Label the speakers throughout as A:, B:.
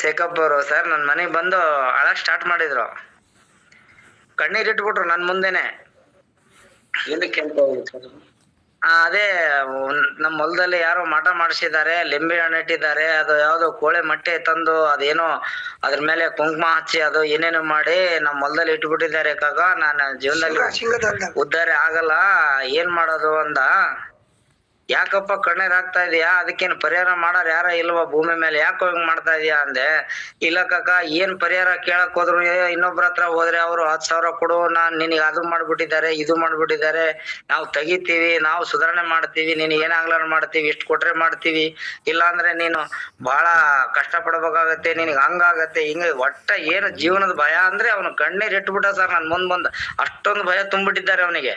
A: ಶೇಖಪ್ ಅವರು ಸರ್ ನನ್ನ ಮನೆಗೆ ಬಂದು ಅಳಕ್ ಸ್ಟಾರ್ಟ್ ಮಾಡಿದ್ರು. ಕಣ್ಣೀರ್ ಇಟ್ಬಿಟ್ರು ನನ್ನ ಮುಂದೆನೆ.
B: ಏನಕ್ಕೆ ಅಂತ
A: ಅದೇ ನಮ್ಮ ಹೊಲದಲ್ಲಿ ಯಾರೋ ಮಠ ಮಾಡಿಸಿದ್ದಾರೆ ಲಿಂಬೆ ಹಣ್ಣು ಇಟ್ಟಿದ್ದಾರೆ ಅದು ಯಾವ್ದೋ ಕೋಳಿ ಮೊಟ್ಟೆ ತಂದು ಅದೇನೋ ಅದ್ರ ಮೇಲೆ ಕುಂಕುಮ ಹಚ್ಚಿ ಅದು ಏನೇನೋ ಮಾಡಿ ನಮ್ಮ ಹೊಲದಲ್ಲಿ ಇಟ್ಬಿಟ್ಟಿದ್ದಾರೆ ಕಾಕ. ನಾನು ಜೀವನದಲ್ಲಿ ಉದ್ದಾರ ಆಗಲ್ಲ. ಏನ್ ಮಾಡೋದು ಅಂದ. ಯಾಕಪ್ಪ ಕಣ್ಣೀರ್ ಹಾಕ್ತಾ ಇದೀಯಾ? ಅದಕ್ಕೇನ್ ಪರಿಹಾರ ಮಾಡಾರ ಯಾರ ಇಲ್ವಾ ಭೂಮಿ ಮೇಲೆ? ಯಾಕೋ ಹಿಂಗ್ ಮಾಡ್ತಾ ಇದೀಯಾ ಅಂದೆ. ಇಲ್ಲ ಕಾಕ, ಏನ್ ಪರಿಹಾರ ಕೇಳಕ್ ಹೋದ್ರು? ಇನ್ನೊಬ್ರ ಹತ್ರ ಹೋದ್ರೆ ಅವ್ರು ಹತ್ ಸಾವಿರ ಕೊಡು. ನಾನ್ ನಿನಗೆ ಅದು ಮಾಡ್ಬಿಟ್ಟಿದ್ದಾರೆ, ಇದು ಮಾಡ್ಬಿಟ್ಟಿದ್ದಾರೆ. ನಾವು ತೆಗಿತೀವಿ, ನಾವು ಸುಧಾರಣೆ ಮಾಡ್ತೀವಿ, ನೀನ್ ಏನಾಗ್ಲಾರ ಮಾಡ್ತೀವಿ, ಇಷ್ಟು ಕೊಟ್ರೆ ಮಾಡ್ತೀವಿ. ಇಲ್ಲ ಅಂದ್ರೆ ನೀನು ಬಹಳ ಕಷ್ಟ ಪಡ್ಬೇಕಾಗತ್ತೆ ನಿನಗೆ ಹಂಗಾಗತ್ತೆ, ಹಿಂಗ ಒಟ್ಟ ಏನು ಜೀವನದ ಭಯ ಅಂದ್ರೆ ಅವನು ಕಣ್ಣೀರ್ ಇಟ್ಬಿಟ್ಟ ಸರ್ ನನ್ ಮುಂದ್ ಬಂದ್. ಅಷ್ಟೊಂದು ಭಯ ತುಂಬಿಟ್ಟಿದ್ದಾರೆ ಅವನಿಗೆ.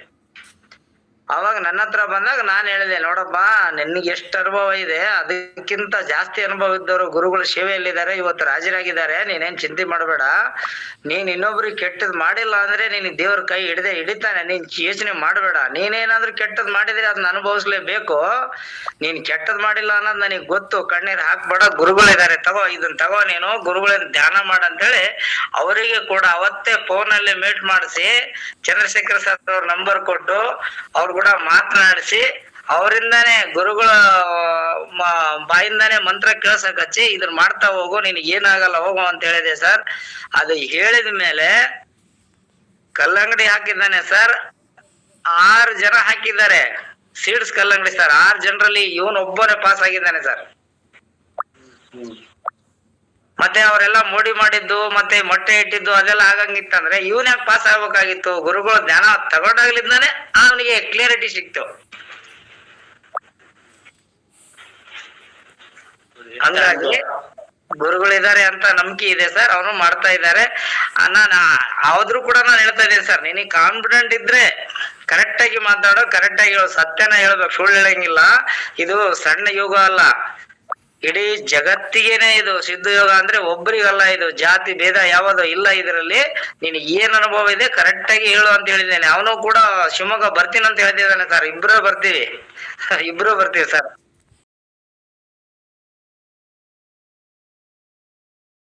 A: ಅವಾಗ ನನ್ನ ಹತ್ರ ಬಂದಾಗ ನಾನು ಹೇಳಿದೆ, ನೋಡಪ್ಪ, ನಿನ್ಗೆ ಎಷ್ಟು ಅನುಭವ ಇದೆ, ಅದಕ್ಕಿಂತ ಜಾಸ್ತಿ ಅನುಭವ ಇದ್ದವರು ಗುರುಗಳ ಸೇವೆಯಲ್ಲಿದ್ದಾರೆ, ಇವತ್ತು ರಾಜರಾಗಿದ್ದಾರೆ, ನೀನೇನ್ ಚಿಂತೆ ಮಾಡಬೇಡ. ನೀನ್ ಇನ್ನೊಬ್ರಿಗೆ ಕೆಟ್ಟದ್ ಮಾಡಿಲ್ಲ ಅಂದ್ರೆ ನೀನ್ ದೇವ್ರ ಕೈ ಹಿಡಿದೆ ಹಿಡಿತಾನೆ, ನೀನ್ ಯೋಚನೆ ಮಾಡಬೇಡ. ನೀನೇನಾದ್ರೂ ಕೆಟ್ಟದ್ ಮಾಡಿದ್ರೆ ಅದನ್ನ ಅನುಭವಿಸ್ಲೇಬೇಕು. ನೀನ್ ಕೆಟ್ಟದ್ ಮಾಡಿಲ್ಲ ಅನ್ನೋದು ನನಗೆ ಗೊತ್ತು, ಕಣ್ಣೀರ್ ಹಾಕ್ಬೇಡ, ಗುರುಗಳಿದ್ದಾರೆ, ತಗೋ ಇದನ್ನ ತಗೋ ನೀನು, ಗುರುಗಳನ್ನ ಧ್ಯಾನ ಮಾಡ ಅಂತೇಳಿ ಅವರಿಗೆ ಕೂಡ ಅವತ್ತೇ ಫೋನ್ ಅಲ್ಲಿ ಮೀಟ್ ಮಾಡಿಸಿ, ಚಂದ್ರಶೇಖರ್ ಸರ್ ಅವ್ರ ನಂಬರ್ ಕೊಟ್ಟು ಅವ್ರು ಕೂಡ ಮಾತನಾಡಿಸಿ ಅವರಿಂದಾನೇ ಗುರುಗಳ ಬಾಯಿಂದಾನೇ ಮಂತ್ರ ಕೇಳ್ಸಕ್ ಹಚ್ಚಿ ಇದನ್ನ ಮಾಡ್ತಾ ಹೋಗು, ನಿನಗೆ ಏನಾಗಲ್ಲ ಹೋಗು ಅಂತ ಹೇಳಿದೆ ಸರ್. ಅದು ಹೇಳಿದ ಮೇಲೆ ಕಲ್ಲಂಗಡಿ ಹಾಕಿದ್ದಾನೆ ಸರ್. ಆರು ಜನ ಹಾಕಿದ್ದಾರೆ. ಸೀಡ್ಸ್ ಕಲ್ಲಂಗಡಿ ಸರ್. ಆರು ಜನರಲ್ಲಿ ಇವನ್ ಒಬ್ಬನೇ ಪಾಸ್ ಆಗಿದ್ದಾನೆ ಸರ್. ಮತ್ತೆ ಅವರೆಲ್ಲ ಮೋಡಿ ಮಾಡಿದ್ದು, ಮತ್ತೆ ಮೊಟ್ಟೆ ಇಟ್ಟಿದ್ದು, ಅದೆಲ್ಲ ಆಗಂಗಿತ್ತಂದ್ರೆ ಇವನ್ ಯಾಕೆ ಪಾಸ್ ಆಗ್ಬೇಕಾಗಿತ್ತು? ಗುರುಗಳು ಜ್ಞಾನ ತಗೊಂಡಾಗ್ಲಿಂದಾನೆ ಅವನಿಗೆ ಕ್ಲಿಯರಿಟಿ ಸಿಕ್ತು. ಹಂಗಾಗಿ ಗುರುಗಳಿದ್ದಾರೆ ಅಂತ ನಂಬಿಕೆ ಇದೆ ಸರ್, ಅವನು ಮಾಡ್ತಾ ಇದ್ದಾರೆ. ನಾನು ಆದ್ರೂ ಕೂಡ ನಾನು ಹೇಳ್ತಾ ಇದ್ದೀನಿ ಸರ್, ನಿನಗೆ ಕಾನ್ಫಿಡೆಂಟ್ ಇದ್ರೆ ಕರೆಕ್ಟ್ ಆಗಿ ಮಾತಾಡೋ ಕರೆಕ್ಟ್ ಆಗಿ ಹೇಳೋ, ಸತ್ಯನ ಹೇಳ್ಬೇಕು, ಸುಳ್ಳು ಹೇಳಂಗಿಲ್ಲ. ಇದು ಸಣ್ಣ ಯೋಗ ಅಲ್ಲ. ಇಡೀ ಜಗತ್ತಿಗೇನೆ ಇದು ಸಿದ್ಧ ಯೋಗ ಅಂದ್ರೆ ಒಬ್ಬರಿಗಲ್ಲ ಇದು ಜಾತಿ ಭೇದ ಯಾವುದು ಇಲ್ಲ ಇದರಲ್ಲಿ ನೀನ್ ಏನ್ ಅನುಭವ ಇದೆ ಕರೆಕ್ಟ್ ಆಗಿ ಹೇಳು ಅಂತ ಹೇಳಿದ್ದೇನೆ. ಅವನು ಕೂಡ ಶಿವಮೊಗ್ಗ ಬರ್ತೀನಿ ಅಂತ ಹೇಳ್ತಿದ್ದಾನೆ ಸರ್ ಇಬ್ರು ಬರ್ತೀವಿ. ಇಬ್ರು ಬರ್ತೀವಿ ಸರ್